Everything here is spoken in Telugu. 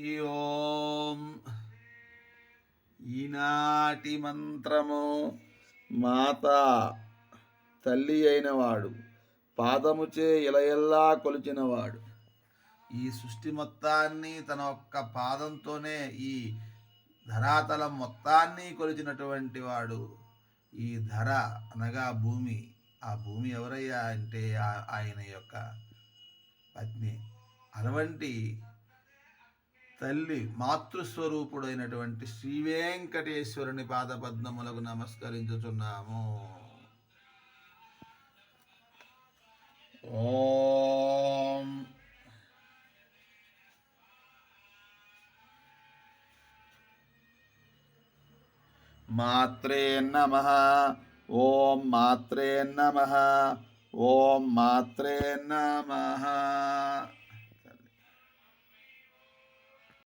ఈ ఓం ఈనాటి మంత్రము మాత తల్లి అయినవాడు పాదముచే ఇలయల్లా కొలిచినవాడు. ఈ సృష్టి మొత్తాన్ని తన ఒక్క పాదంతోనే ఈ ధరాతలం మొత్తాన్ని కొలిచినటువంటి వాడు ఈ ధర అనగా భూమి. ఆ భూమి ఎవరయ్యా అంటే ఆ- ఆయన యొక్క పత్ని. అటువంటి తల్లి మాతృస్వరూపుడైనటువంటి శ్రీ వెంకటేశ్వరుని పాదపద్మములకు నమస్కరించుచున్నాము. ఓం. మాత్రే నమ. ఓం మాత్రే నమ. ఓం మాత్రే నమ.